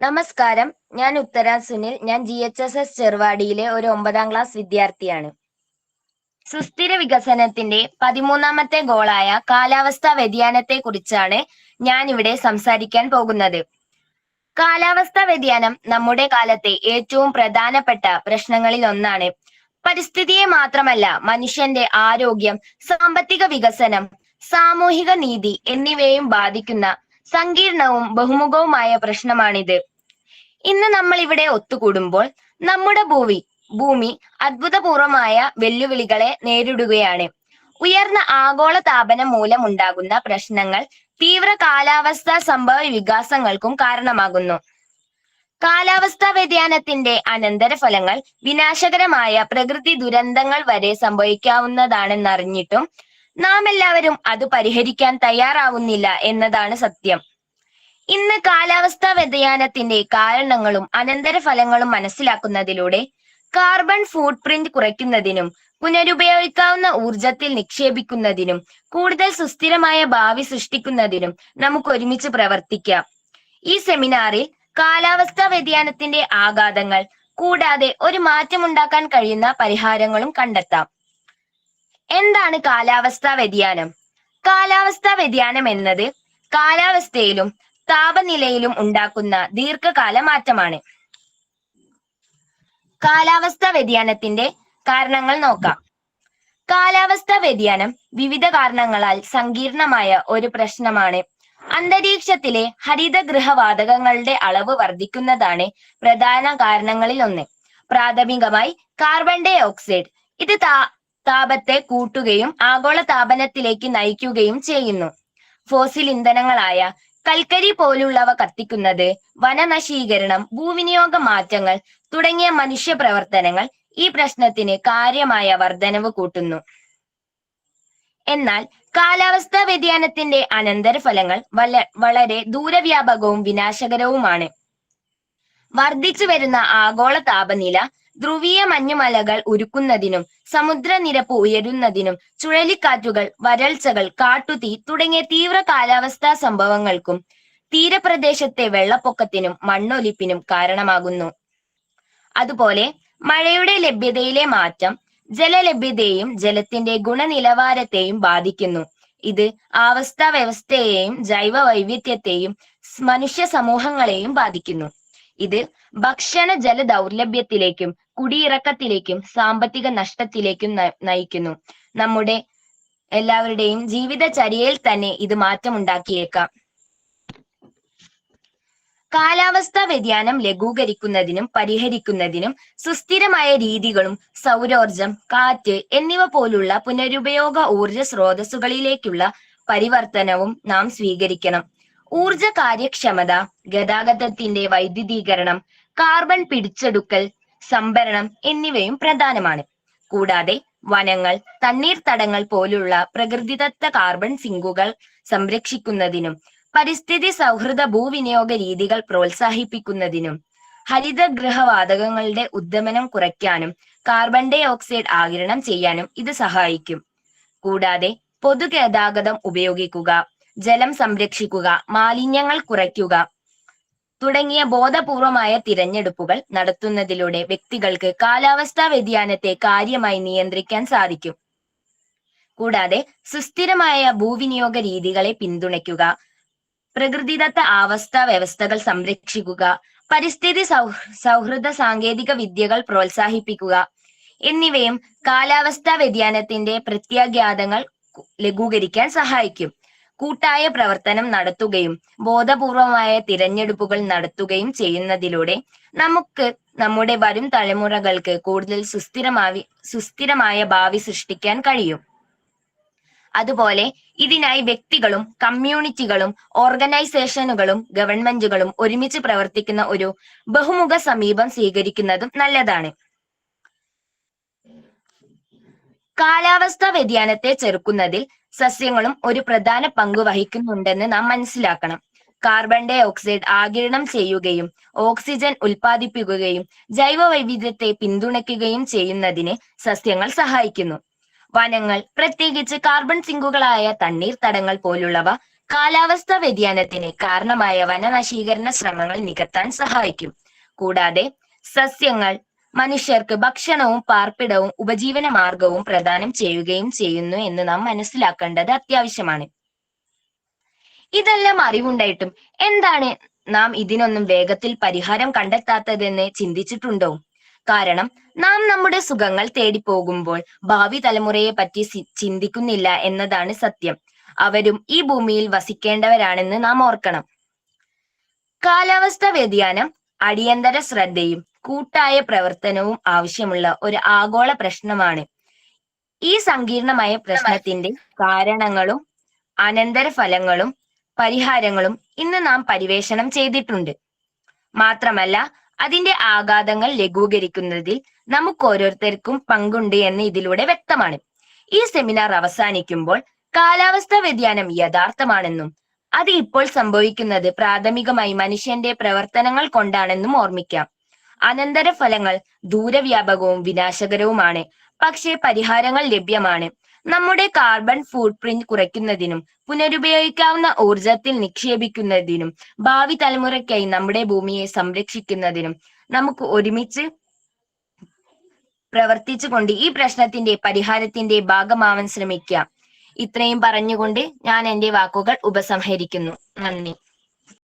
നമസ്കാരം. ഞാൻ ഉത്തര സുനിൽ. ഞാൻ ജി എച്ച് എസ് എസ് ചെറുവാടിയിലെ ഒരു ഒമ്പതാം ക്ലാസ് വിദ്യാർത്ഥിയാണ്. സുസ്ഥിര വികസനത്തിന്റെ പതിമൂന്നാമത്തെ ഗോളായ കാലാവസ്ഥാ വ്യതിയാനത്തെ കുറിച്ചാണ് ഞാൻ ഇവിടെ സംസാരിക്കാൻ പോകുന്നത്. കാലാവസ്ഥാ വ്യതിയാനം നമ്മുടെ കാലത്തെ ഏറ്റവും പ്രധാനപ്പെട്ട പ്രശ്നങ്ങളിൽ ഒന്നാണ്. പരിസ്ഥിതിയെ മാത്രമല്ല മനുഷ്യന്റെ ആരോഗ്യം സാമ്പത്തിക വികസനം സാമൂഹിക നീതി എന്നിവയും ബാധിക്കുന്ന സങ്കീർണവും ബഹുമുഖവുമായ പ്രശ്നമാണിത്. ഇന്ന് നമ്മൾ ഇവിടെ ഒത്തുകൂടുമ്പോൾ നമ്മുടെ ഭൂമി ഭൂമി അത്ഭുതപൂർവമായ വെല്ലുവിളികളെ നേരിടുകയാണ്. ഉയർന്ന ആഗോള താപനം മൂലമുണ്ടാകുന്ന പ്രശ്നങ്ങൾ തീവ്ര കാലാവസ്ഥാ സംഭവ വികാസങ്ങൾക്കും കാരണമാകുന്നു. കാലാവസ്ഥാ വ്യതിയാനത്തിന്റെ അനന്തരഫലങ്ങൾ വിനാശകരമായ പ്രകൃതി ദുരന്തങ്ങൾ വരെ സംഭവിക്കാവുന്നതാണെന്നറിഞ്ഞിട്ടും നാം എല്ലാവരും അത് പരിഹരിക്കാൻ തയ്യാറാവുന്നില്ല എന്നതാണ് സത്യം. ഇന്ന് കാലാവസ്ഥാ വ്യതിയാനത്തിന്റെ കാരണങ്ങളും അനന്തരഫലങ്ങളും മനസ്സിലാക്കുന്നതിലൂടെ കാർബൺ ഫുട് പ്രിന്റ് കുറയ്ക്കുന്നതിനും പുനരുപയോഗിക്കാവുന്ന ഊർജത്തിൽ നിക്ഷേപിക്കുന്നതിനും കൂടുതൽ സുസ്ഥിരമായ ഭാവി സൃഷ്ടിക്കുന്നതിനും നമുക്ക് ഒരുമിച്ച് പ്രവർത്തിക്കാം. ഈ സെമിനാറിൽ കാലാവസ്ഥാ വ്യതിയാനത്തിന്റെ ആഘാതങ്ങൾ കൂടാതെ ഒരു മാറ്റമുണ്ടാക്കാൻ കഴിയുന്ന പരിഹാരങ്ങളും കണ്ടെത്താം. എന്താണ് കാലാവസ്ഥാ വ്യതിയാനം? കാലാവസ്ഥാ വ്യതിയാനം എന്നത് കാലാവസ്ഥയിലും താപനിലയിലും ഉണ്ടാക്കുന്ന ദീർഘകാല മാറ്റമാണ്. കാലാവസ്ഥാ വ്യതിയാനത്തിന്റെ കാരണങ്ങൾ നോക്കാം. കാലാവസ്ഥാ വ്യതിയാനം വിവിധ കാരണങ്ങളാൽ സങ്കീർണമായ ഒരു പ്രശ്നമാണ്. അന്തരീക്ഷത്തിലെ ഹരിതഗൃഹവാതകങ്ങളുടെ അളവ് വർദ്ധിക്കുന്നതാണ് പ്രധാന കാരണങ്ങളിൽ ഒന്ന് പ്രാഥമികമായി കാർബൺ ഡൈ ഓക്സൈഡ്. ഇത് താപത്തെ കൂട്ടുകയും ആഗോള താപനത്തിലേക്ക് നയിക്കുകയും ചെയ്യുന്നു. ഫോസിൽ ഇന്ധനങ്ങളായ കൽക്കരി പോലുള്ളവ കത്തിക്കുന്നത് വനനശീകരണം ഭൂവിനിയോഗ മാറ്റങ്ങൾ തുടങ്ങിയ മനുഷ്യ പ്രവർത്തനങ്ങൾ ഈ പ്രശ്നത്തിന് കാര്യമായ വർധനവ് കൂട്ടുന്നു. എന്നാൽ കാലാവസ്ഥാ വ്യതിയാനത്തിന്റെ അനന്തരഫലങ്ങൾ വല വളരെ ദൂരവ്യാപകവും വിനാശകരവുമാണ്. വർദ്ധിച്ചു വരുന്ന ആഗോള താപനില ധ്രുവീയ മഞ്ഞുമലകൾ ഉരുക്കുന്നതിനും സമുദ്രനിരപ്പ് ഉയരുന്നതിനും ചുഴലിക്കാറ്റുകൾ വരൾച്ചകൾ കാട്ടുതീ തുടങ്ങിയ തീവ്ര കാലാവസ്ഥാ സംഭവങ്ങൾക്കും തീരപ്രദേശത്തെ വെള്ളപ്പൊക്കത്തിനും മണ്ണൊലിപ്പിനും കാരണമാകുന്നു. അതുപോലെ മഴയുടെ ലഭ്യതയിലെ മാറ്റം ജലലഭ്യതയെയും ജലത്തിന്റെ ഗുണനിലവാരത്തെയും ബാധിക്കുന്നു. ഇത് ആവസ്ഥാ വ്യവസ്ഥയെയും ജൈവ വൈവിധ്യത്തെയും മനുഷ്യ സമൂഹങ്ങളെയും ബാധിക്കുന്നു. ഇത് ഭക്ഷണ ജല ദൗർലഭ്യത്തിലേക്കും കുടിയിറക്കത്തിലേക്കും സാമ്പത്തിക നഷ്ടത്തിലേക്കും നയിക്കുന്നു. നമ്മുടെ എല്ലാവരുടെയും ജീവിതചര്യയിൽ തന്നെ ഇത് മാറ്റമുണ്ടാക്കിയേക്കാം. കാലാവസ്ഥാ വ്യതിയാനം ലഘൂകരിക്കുന്നതിനും പരിഹരിക്കുന്നതിനും സുസ്ഥിരമായ രീതികളും സൗരോർജം കാറ്റ് എന്നിവ പോലുള്ള പുനരുപയോഗ ഊർജ സ്രോതസ്സുകളിലേക്കുള്ള പരിവർത്തനവും നാം സ്വീകരിക്കണം. ഊർജ കാര്യക്ഷമത ഗതാഗതത്തിന്റെ വൈദ്യുതീകരണം കാർബൺ പിടിച്ചെടുക്കൽ സംഭരണം എന്നിവയും പ്രധാനമാണ്. കൂടാതെ വനങ്ങൾ തണ്ണീർത്തടങ്ങൾ പോലുള്ള പ്രകൃതിദത്ത കാർബൺ സിങ്കുകൾ സംരക്ഷിക്കുന്നതിനും പരിസ്ഥിതി സൗഹൃദ ഭൂവിനിയോഗ രീതികൾ പ്രോത്സാഹിപ്പിക്കുന്നതിനും ഹരിതഗൃഹവാതകങ്ങളുടെ ഉദ്ദമനം കുറയ്ക്കാനും കാർബൺ ഡൈ ഓക്സൈഡ് ആകിരണം ചെയ്യാനും ഇത് സഹായിക്കും. കൂടാതെ പൊതുഗതാഗതം ഉപയോഗിക്കുക ജലം സംരക്ഷിക്കുക മാലിന്യങ്ങൾ കുറയ്ക്കുക തുടങ്ങിയ ബോധപൂർവമായ തിരഞ്ഞെടുപ്പുകൾ നടത്തുന്നതിലൂടെ വ്യക്തികൾക്ക് കാലാവസ്ഥാ വ്യതിയാനത്തെ കാര്യമായി നിയന്ത്രിക്കാൻ സാധിക്കും. കൂടാതെ സുസ്ഥിരമായ ഭൂവിനിയോഗ രീതികളെ പിന്തുണയ്ക്കുക പ്രകൃതിദത്ത ആവസ്ഥ വ്യവസ്ഥകൾ സംരക്ഷിക്കുക പരിസ്ഥിതി സൗഹൃദ സാങ്കേതിക വിദ്യകൾ പ്രോത്സാഹിപ്പിക്കുക എന്നിവയും കാലാവസ്ഥാ വ്യതിയാനത്തിന്റെ പ്രത്യാഘാതങ്ങൾ ലഘൂകരിക്കാൻ സഹായിക്കും. കൂട്ടായ പ്രവർത്തനം നടത്തുകയും ബോധപൂർവമായ തിരഞ്ഞെടുപ്പുകൾ നടത്തുകയും ചെയ്യുന്നതിലൂടെ നമുക്ക് നമ്മുടെ വരും തലമുറകൾക്ക് കൂടുതൽ സുസ്ഥിരമായി സുസ്ഥിരമായ ഭാവി സൃഷ്ടിക്കാൻ കഴിയും. അതുപോലെ ഇതിനായി വ്യക്തികളും കമ്മ്യൂണിറ്റികളും ഓർഗനൈസേഷനുകളും ഗവൺമെന്റുകളും ഒരുമിച്ച് പ്രവർത്തിക്കുന്ന ഒരു ബഹുമുഖ സമീപം സ്വീകരിക്കുന്നതും നല്ലതാണ്. കാലാവസ്ഥാ വ്യതിയാനത്തെ ചെറുക്കുന്നതിൽ സസ്യങ്ങളും ഒരു പ്രധാന പങ്ക് വഹിക്കുന്നുണ്ടെന്ന് നാം മനസ്സിലാക്കണം. കാർബൺ ഡൈ ഓക്സൈഡ് ആഗിരണം ചെയ്യുകയും ഓക്സിജൻ ഉൽപ്പാദിപ്പിക്കുകയും ജൈവ വൈവിധ്യത്തെ പിന്തുണയ്ക്കുകയും ചെയ്യുന്നതിന് സസ്യങ്ങൾ സഹായിക്കുന്നു. വനങ്ങൾ പ്രത്യേകിച്ച് കാർബൺ സിങ്കുകളായ തണ്ണീർത്തടങ്ങൾ പോലുള്ളവ കാലാവസ്ഥാ വ്യതിയാനത്തിന് കാരണമായ വനനശീകരണ ശ്രമങ്ങൾ നികത്താൻ സഹായിക്കും. കൂടാതെ സസ്യങ്ങൾ മനുഷ്യർക്ക് ഭക്ഷണവും പാർപ്പിടവും ഉപജീവന മാർഗവും പ്രദാനം ചെയ്യുകയും ചെയ്യുന്നു എന്ന് നാം മനസ്സിലാക്കേണ്ടത് അത്യാവശ്യമാണ്. ഇതെല്ലാം അറിവുണ്ടായിട്ടും എന്താണ് നാം ഇതിനൊന്നും വേഗത്തിൽ പരിഹാരം കണ്ടെത്താത്തതെന്ന് ചിന്തിച്ചിട്ടുണ്ടോ? കാരണം നാം നമ്മുടെ സുഖങ്ങൾ തേടി പോകുമ്പോൾ ഭാവി തലമുറയെ പറ്റി ചിന്തിക്കുന്നില്ല എന്നതാണ് സത്യം. അവരും ഈ ഭൂമിയിൽ വസിക്കേണ്ടവരാണെന്ന് നാം ഓർക്കണം. കാലാവസ്ഥ വ്യതിയാനം അടിയന്തര ശ്രദ്ധയും കൂട്ടായ പ്രവർത്തനവും ആവശ്യമുള്ള ഒരു ആഗോള പ്രശ്നമാണ്. ഈ സങ്കീർണമായ പ്രശ്നത്തിന്റെ കാരണങ്ങളും അനന്തരഫലങ്ങളും പരിഹാരങ്ങളും ഇന്ന് നാം പരിവേഷണം ചെയ്തിട്ടുണ്ട്. മാത്രമല്ല അതിന്റെ ആഘാതങ്ങൾ ലഘൂകരിക്കുന്നതിൽ നമുക്ക് ഓരോരുത്തർക്കും പങ്കുണ്ട് എന്ന് ഇതിലൂടെ വ്യക്തമാണ്. ഈ സെമിനാർ അവസാനിക്കുമ്പോൾ കാലാവസ്ഥാ വ്യതിയാനം യഥാർത്ഥമാണെന്നും അത് ഇപ്പോൾ സംഭവിക്കുന്നത് പ്രാഥമികമായി മനുഷ്യന്റെ പ്രവർത്തനങ്ങൾ കൊണ്ടാണെന്നും ഓർമ്മിക്കാം. അനന്തരഫലങ്ങൾ ദൂരവ്യാപകവും വിനാശകരവുമാണ്. പക്ഷേ പരിഹാരങ്ങൾ ലഭ്യമാണ്. നമ്മുടെ കാർബൺ ഫുട് പ്രിന്റ് കുറയ്ക്കുന്നതിനും പുനരുപയോഗിക്കാവുന്ന ഊർജത്തിൽ നിക്ഷേപിക്കുന്നതിനും ഭാവി തലമുറയ്ക്കായി നമ്മുടെ ഭൂമിയെ സംരക്ഷിക്കുന്നതിനും നമുക്ക് ഒരുമിച്ച് പ്രവർത്തിച്ചുകൊണ്ട് ഈ പ്രശ്നത്തിന്റെ പരിഹാരത്തിന്റെ ഭാഗമാവാൻ ശ്രമിക്കാം. ഇത്രയും പറഞ്ഞുകൊണ്ട് ഞാൻ എന്റെ വാക്കുകൾ ഉപസംഹരിക്കുന്നു. നന്ദി.